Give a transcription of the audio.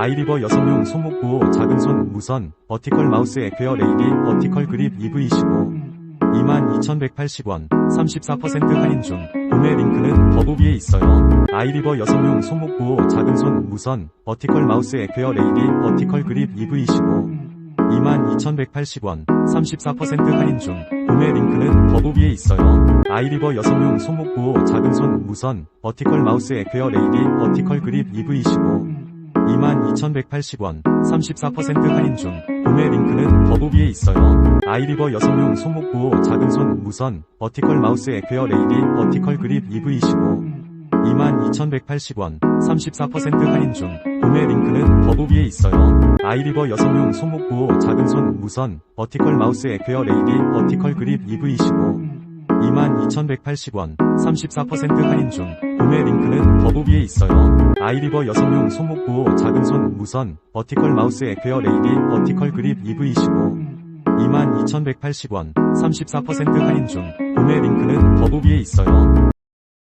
아이리버 여성용 손목 보호 작은 손 무선 버티컬 마우스 에퀘어 레이디 버티컬 그립 EV25 22,180원 34% 할인 중. 구매 링크는 더보기에 있어요. 아이리버 여성용 손목 보호 작은 손 무선 버티컬 마우스 에퀘어 레이디 버티컬 그립 EV25 22,180원 34% 할인 중. 구매 링크는 더보기에 있어요. 아이리버 여성용 손목 보호 작은 손 무선 버티컬 마우스 에퀘어 레이디 버티컬 그립 EV25 22,180원 34% 할인 중 구매 링크는 더보기에 있어요. 아이리버 여성용 손목 보호 작은 손 무선 버티컬 마우스 에퀘어 레이디 버티컬 그립 EV25 22,180원 34% 할인 중 구매 링크는 더보기에 있어요. 아이리버 여성용 손목 보호 작은 손 무선 버티컬 마우스 에퀘어 레이디 버티컬 그립 EV25 22,180원 34% 할인 중 구매 링크는 더보기에 있어요. 아이리버 여성용 손목 보호 작은 손 무선 버티컬 마우스 에퀘어 레이디 버티컬 그립 EV25 22,180원 34% 할인 중 구매 링크는 더보기에 있어요.